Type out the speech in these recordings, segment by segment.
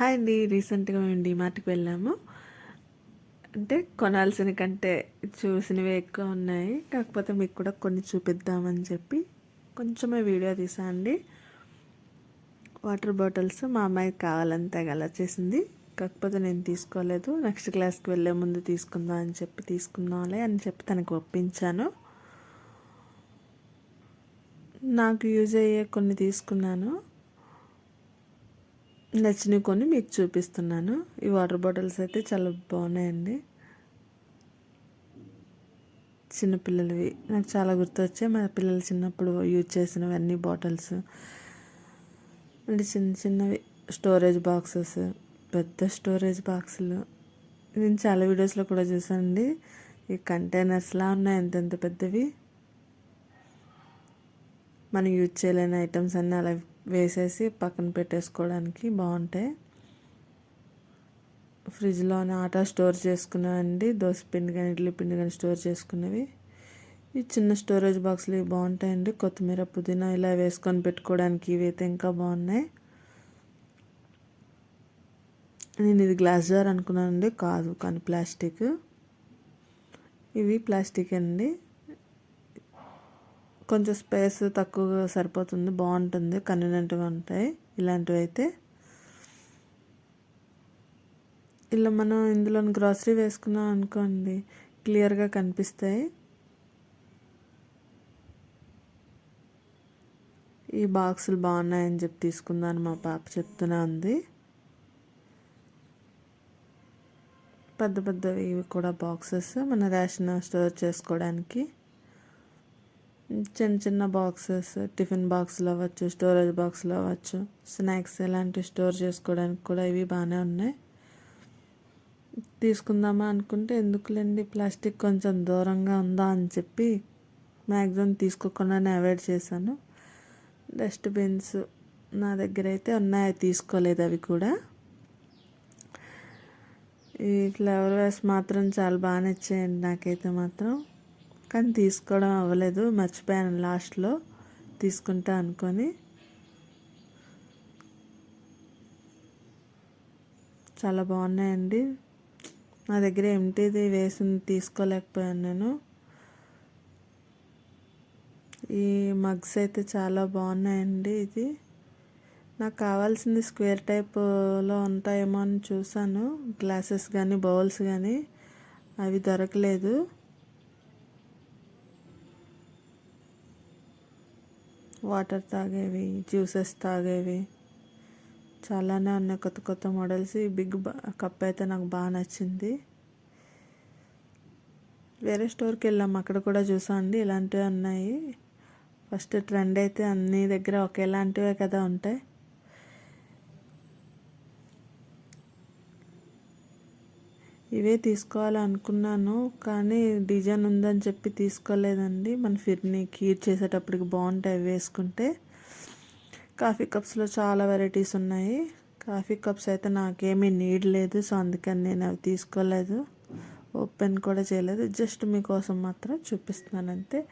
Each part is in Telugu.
హాయ్ అండి. రీసెంట్గా మేము డిమార్ట్కి వెళ్ళాము. అంటే కొనాల్సిన కంటే చూసినవి ఎక్కువ ఉన్నాయి. కాకపోతే మీకు కూడా కొన్ని చూపిద్దామని చెప్పి కొంచెమే వీడియో తీసా అండి. వాటర్ బాటిల్స్ మా అమ్మాయికి కావాలంతే అలా చేసింది. కాకపోతే నేను తీసుకోలేదు. నెక్స్ట్ క్లాస్కి వెళ్ళే ముందు తీసుకుందాం అని చెప్పి తీసుకుందాంలే అని చెప్పి తనకు ఒప్పించాను. నాకు యూజ్ అయ్యే కొన్ని తీసుకున్నాను. నచ్చినవి కొన్ని మీకు చూపిస్తున్నాను. ఈ వాటర్ బాటిల్స్ అయితే చాలా బాగున్నాయండి. చిన్నపిల్లలవి నాకు చాలా గుర్తొచ్చాయి. మా పిల్లలు చిన్నప్పుడు యూజ్ చేసినవన్నీ బాటిల్స్ అంటే చిన్న చిన్నవి. స్టోరేజ్ బాక్సెస్ పెద్ద స్టోరేజ్ బాక్సులు నేను చాలా వీడియోస్లో కూడా చూసానండి ఈ కంటైనర్స్లా ఉన్నాయి. ఎంతెంత పెద్దవి. మనం యూజ్ చేయలేని ఐటమ్స్ అన్నీ అలా వేసేసి పక్కన పెట్టేసుకోవడానికి బాగుంటాయి. ఫ్రిడ్జ్లోనే ఆటా స్టోర్ చేసుకున్నవండి దోశ పిండి కానీ ఇడ్లీ పిండి కానీ స్టోర్ చేసుకునేవి ఈ చిన్న స్టోరేజ్ బాక్స్లు ఇవి బాగుంటాయండి. కొత్తిమీర పుదీనా ఇలా వేసుకొని పెట్టుకోవడానికి ఇవి అయితే ఇంకా బాగున్నాయి. నేను ఇది గ్లాస్ జార్ అనుకున్నానండి. కాదు కానీ ప్లాస్టిక్. ఇవి ప్లాస్టిక్ అండి. కొంచెం స్పేస్ తక్కువగా సరిపోతుంది బాగుంటుంది కన్వీనెంట్గా ఉంటాయి. ఇలాంటివి అయితే ఇలా మనం ఇందులో గ్రాసరీ వేసుకున్నాం అనుకోండి క్లియర్గా కనిపిస్తాయి. ఈ బాక్సులు బాగున్నాయని చెప్పి తీసుకుందాను మా పాప చెప్తూనే ఉంది. పెద్ద పెద్దవి కూడా బాక్సెస్ మన రేషన్ స్టోర్ చేసుకోవడానికి చిన్న చిన్న బాక్సెస్ టిఫిన్ బాక్స్లు అవ్వచ్చు స్టోరేజ్ బాక్స్లు అవ్వచ్చు స్నాక్స్ ఇలాంటివి స్టోర్ చేసుకోవడానికి కూడా ఇవి బాగానే ఉన్నాయి. తీసుకుందామా అనుకుంటే ఎందుకులేండి ప్లాస్టిక్ కొంచెం దూరంగా ఉందా అని చెప్పి మ్యాక్సిమం తీసుకోకుండానే అవాయిడ్ చేశాను. డస్ట్బిన్స్ నా దగ్గర అయితే ఉన్నాయి తీసుకోలేదు అవి కూడా. ఈ ఫ్లవర్ వేస్ మాత్రం చాలా బాగా నచ్చాయండి నాకైతే మాత్రం. కానీ తీసుకోవడం అవ్వలేదు మర్చిపోయాను లాస్ట్లో తీసుకుంటా అనుకొని. చాలా బాగున్నాయండి. నా దగ్గర ఎంటీది వేసింది తీసుకోలేకపోయాను నేను. ఈ మగ్స్ అయితే చాలా బాగున్నాయండి ఇది. నాకు కావాల్సింది స్క్వేర్ టైప్లో ఉంటాయేమో అని చూసాను గ్లాసెస్ కానీ బౌల్స్ కానీ అవి దొరకలేదు. వాటర్ తాగేవి జ్యూసెస్ తాగేవి. చాలానే ఉన్నాయి కొత్త కొత్త మోడల్స్. ఈ బిగ్ కప్ అయితే నాకు బాగా నచ్చింది. వేరే స్టోర్కి వెళ్ళాము అక్కడ కూడా చూసాండి ఇలాంటివి ఉన్నాయి. ఫస్ట్ ట్రెండ్ అయితే అన్ని దగ్గర ఒకేలాంటివే కదా ఉంటాయి. ఇవే తీసుకోవాలనుకున్నాను కానీ డిజైన్ ఉందని చెప్పి తీసుకోలేదండి. మన ఫిర్ని కీర్ చేసేటప్పటికి బాగుంటాయి వేసుకుంటే. కాఫీ కప్స్లో చాలా వెరైటీస్ ఉన్నాయి. కాఫీ కప్స్ అయితే నాకేమీ నీడ్ లేదు సో అందుకని నేను అవి తీసుకోలేదు. ఓపెన్ కూడా చేయలేదు. జస్ట్ మీకోసం మాత్రం చూపిస్తున్నాను అంతే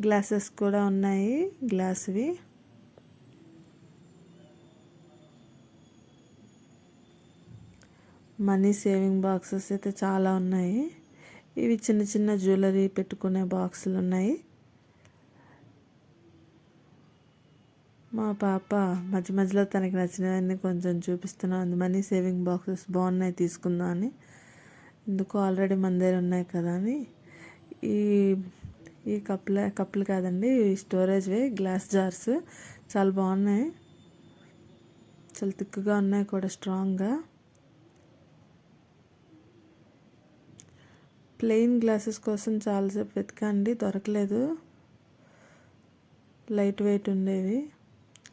గ్లాసెస్ కూడా ఉన్నాయి గ్లాస్వి. మనీ సేవింగ్ బాక్సెస్ అయితే చాలా ఉన్నాయి. ఇవి చిన్న చిన్న జ్యువెలరీ పెట్టుకునే బాక్సులు ఉన్నాయి. మా పాప మధ్య మధ్యలో తనకి నచ్చినవన్నీ కొంచెం చూపిస్తున్నా. ఉంది మనీ సేవింగ్ బాక్సెస్ బాగున్నాయి తీసుకుందాం అని. ఎందుకు ఆల్రెడీ మన దగ్గర ఉన్నాయి కదా అని. ఈ ఈ కప్పుల కప్పులు కాదండి స్టోరేజ్వి గ్లాస్ జార్స్. చాలా బాగున్నాయి. చాలా తిక్కుగా ఉన్నాయి కూడా స్ట్రాంగ్గా. ప్లెయిన్ గ్లాసెస్ కోసం చాలాసేపు వెతకండి దొరకలేదు. లైట్ వెయిట్ ఉండేవి.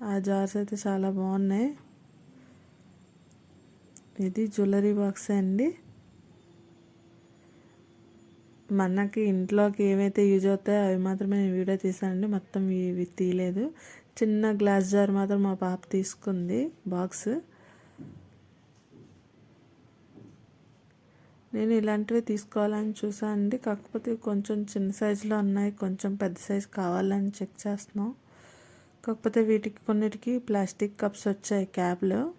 ఆ జార్స్ అయితే చాలా బాగున్నాయి. ఇది జ్యువెలరీ బాక్స్ అండి. మనకి ఇంట్లోకి ఏమైతే యూజ్ అవుతాయో అవి మాత్రమే నేను వీడియో తీసానండి మొత్తం ఇవి తీయలేదు. చిన్న గ్లాస్ జార్ మాత్రం మా పాప తీసుకుంది బాక్స్. నేను ఇలాంటివి తీసుకోవాలని చూసాను అండి కాకపోతే కొంచెం చిన్న సైజులో ఉన్నాయి. కొంచెం పెద్ద సైజు కావాలని చెక్ చేస్తున్నాం. కాకపోతే వీటికి కొన్నిటికి ప్లాస్టిక్ కప్స్ వచ్చాయి క్యాబ్లో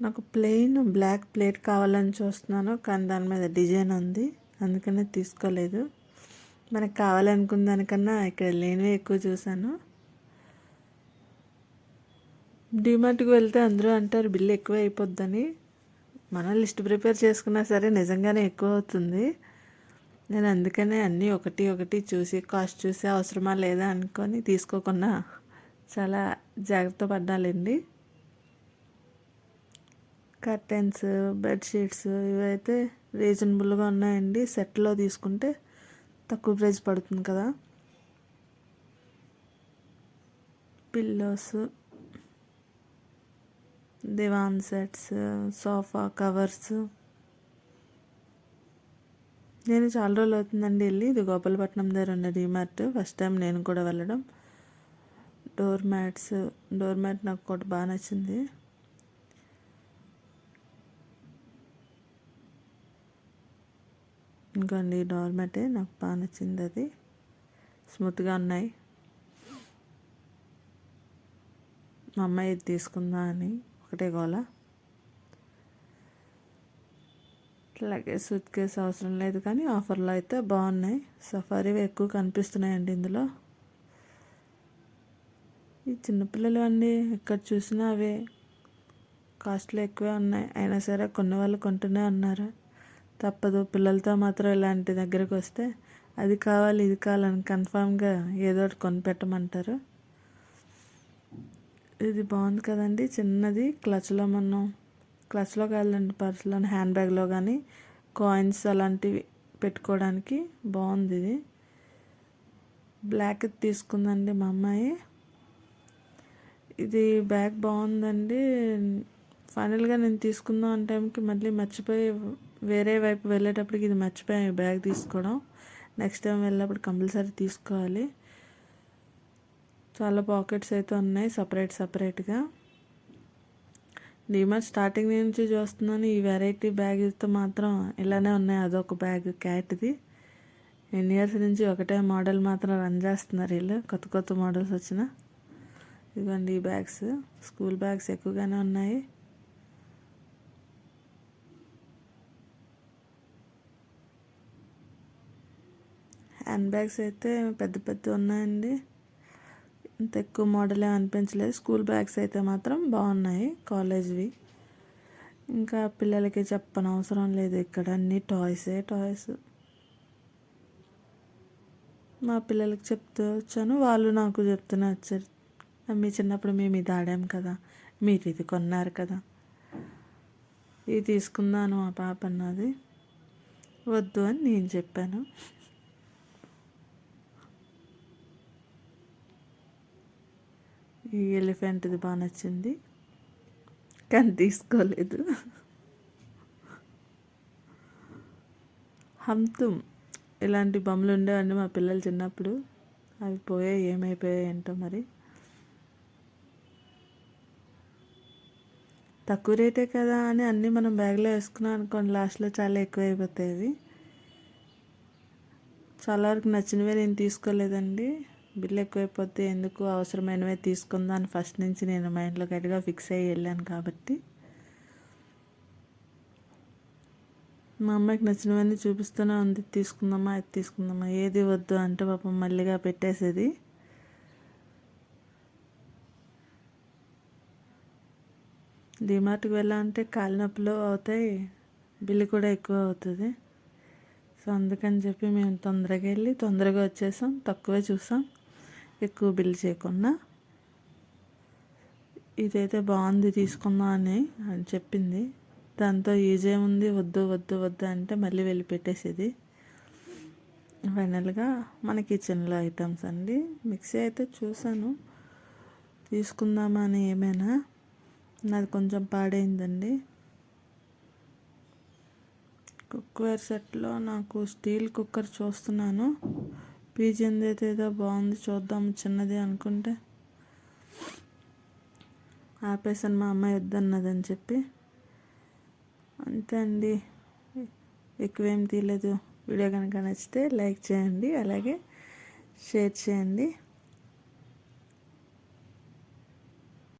నాకు ప్లెయిన్ బ్లాక్ ప్లేట్ కావాలని చూస్తున్నాను. కానీ దాని మీద డిజైన్ ఉంది. అందుకనే తీసుకోలేదు. మనకు కావాలనుకున్న దానికన్నా ఇక్కడ లేనివి ఎక్కువ చూశాను. డిమార్ట్కి వెళ్తే అందరూ అంటారు బిల్లు ఎక్కువ అయిపోద్దని మనం లిస్ట్ ప్రిపేర్ చేసుకున్నా సరే నిజంగానే ఎక్కువ అవుతుంది. నేను అందుకనే అన్నీ ఒకటి ఒకటి చూసి కాస్ట్ చూసి అవసరమా లేదా అనుకొని తీసుకోకుండా చాలా జాగ్రత్త పడ్డాలండి. కర్టెన్స్ బెడ్షీట్స్ ఇవైతే రీజనబుల్గా ఉన్నాయండి. సెట్లో తీసుకుంటే తక్కువ ప్రైస్ పడుతుంది కదా. Pillows divan sets sofa covers నేను చాలా రోజులు అవుతుందండి వెళ్ళి. ఇది గోపాలపట్నం దగ్గర ఉన్న డీమార్ట్ ఫస్ట్ టైం నేను కూడా వెళ్ళడం. డోర్ మ్యాట్స్ డోర్ మ్యాట్ నాకు ఒకటి బాగా నచ్చింది. ఇంకోండి డోర్ మ్యాటే నాకు బాగా నచ్చింది అది. స్మూత్గా ఉన్నాయి. మా అమ్మాయి ఇది తీసుకుందా అని. ఒకటే గోల అలాగే సూట్ కేసు అవసరం లేదు కానీ ఆఫర్లో అయితే బాగున్నాయి. సఫారీ ఎక్కువ కనిపిస్తున్నాయండి ఇందులో. ఈ చిన్నపిల్లలు అండి ఎక్కడ చూసినా అవే. కాస్ట్లు ఎక్కువే ఉన్నాయి. అయినా సరే కొన్ని వాళ్ళు కొంటూనే ఉన్నారు. తప్పదు. పిల్లలతో మాత్రం ఇలాంటి దగ్గరికి వస్తే అది కావాలి ఇది కావాలని కన్ఫామ్గా ఏదో ఒకటి కొనిపెట్టమంటారు ఇది బాగుంది కదండి. చిన్నది క్లచ్లో మనం క్లచ్లో కావాలండి పర్సులో హ్యాండ్ బ్యాగ్లో కానీ కాయిన్స్ అలాంటివి పెట్టుకోవడానికి బాగుంది ఇది. బ్లాక్ తీసుకుందండి మా అమ్మాయి. ఇది బ్యాగ్ బాగుందండి. ఫైనల్గా నేను తీసుకుందాం అనే టైంకి మళ్ళీ మర్చిపోయి వేరే వైపు వెళ్ళేటప్పటికి ఇది మర్చిపోయాను బ్యాగ్ తీసుకోవడం. నెక్స్ట్ టైం వెళ్ళినప్పుడు కంపల్సరీ తీసుకోవాలి. చాలా పాకెట్స్ అయితే ఉన్నాయి సపరేట్ సపరేట్గా. డిమార్ట్ స్టార్టింగ్ నుంచి చూస్తున్నాను ఈ వెరైటీ బ్యాగ్తో మాత్రం ఇలానే ఉన్నాయి అదొక బ్యాగ్ క్యాట్ది. ఎన్ని ఇయర్స్ నుంచి ఒకటే మోడల్ మాత్రం రన్ చేస్తున్నారు వీళ్ళు కొత్త కొత్త మోడల్స్ వచ్చిన. ఇదిగోండి ఈ బ్యాగ్స్ స్కూల్ బ్యాగ్స్ ఎక్కువగానే ఉన్నాయి. హ్యాండ్ బ్యాగ్స్ అయితే పెద్ద పెద్ద ఉన్నాయండి. అంత ఎక్కువ మోడలే అనిపించలేదు. స్కూల్ బ్యాగ్స్ అయితే మాత్రం బాగున్నాయి కాలేజ్వి. ఇంకా పిల్లలకి చెప్పనవసరం లేదు ఇక్కడ అన్ని టాయ్సే టాయ్స్. మా పిల్లలకి చెప్తూ వచ్చాను వాళ్ళు నాకు చెప్తూనే వచ్చారు. మీ చిన్నప్పుడు మేము ఇది ఆడాం కదా మీరు ఇది కొన్నారు కదా. ఇది తీసుకున్నాను మా పాప అన్నది. వద్దు అని నేను చెప్పాను. ఈ ఎలిఫెంట్ది బాగా నచ్చింది. కానీ తీసుకోలేదు. హంతుం ఇలాంటి బొమ్మలు ఉండేవండి మా పిల్లలు చిన్నప్పుడు. అవి పోయాయి ఏమైపోయాయి ఏంటో మరి. తక్కువ రేటే కదా అని అన్నీ మనం బ్యాగ్లో వేసుకున్నాం అనుకోండి లాస్ట్లో చాలా ఎక్కువ అయిపోతాయి చాలా వరకు నచ్చినవే నేను తీసుకోలేదండి. బిల్ ఎక్కువైపోతే ఎందుకు అవసరమైనవే తీసుకుందాం అని ఫస్ట్ నుంచి నేను మైండ్లో గట్టిగా ఫిక్స్ అయ్యి వెళ్ళాను కాబట్టి. మా అమ్మాయికి నచ్చినవన్నీ చూపిస్తూనే ఉంది. తీసుకుందామా అది తీసుకుందామా ఏది వద్దు అంటే పాపం మళ్ళీగా పెట్టేసేది. డిమార్ట్కి వెళ్ళాలంటే కాలు నొప్పులు అవుతాయి బిల్లు కూడా ఎక్కువ అవుతుంది. సో అందుకని చెప్పి మేము తొందరగా వెళ్ళి తొందరగా వచ్చేసాం తక్కువే చూసాం. ఎక్కువ బిల్ చేయకుండా ఇదైతే బాగుంది తీసుకుందాం అని అని చెప్పింది. దాంతో ఈజీ ఉంది వద్దు వద్దు వద్దు అంటే మళ్ళీ వెళ్ళి పెట్టేసేది ఫైనల్గా మన కిచెన్లో ఐటమ్స్ అండి. మిక్సీ అయితే చూసాను అని ఏమైనా? నాది కొంచెం పాడైందండి. కుక్వేర్ సెట్లో నాకు స్టీల్ కుక్కర్ చూస్తున్నాను. పీజింది అయితే ఏదో బాగుంది చూద్దాం చిన్నది అనుకుంటే. ఆపేసాను మా అమ్మాయి వద్దన్నదని చెప్పి. అంతే అండి. ఎక్కువేం తీయలేదు. వీడియో కనుక నచ్చితే లైక్ చేయండి అలాగే షేర్ చేయండి.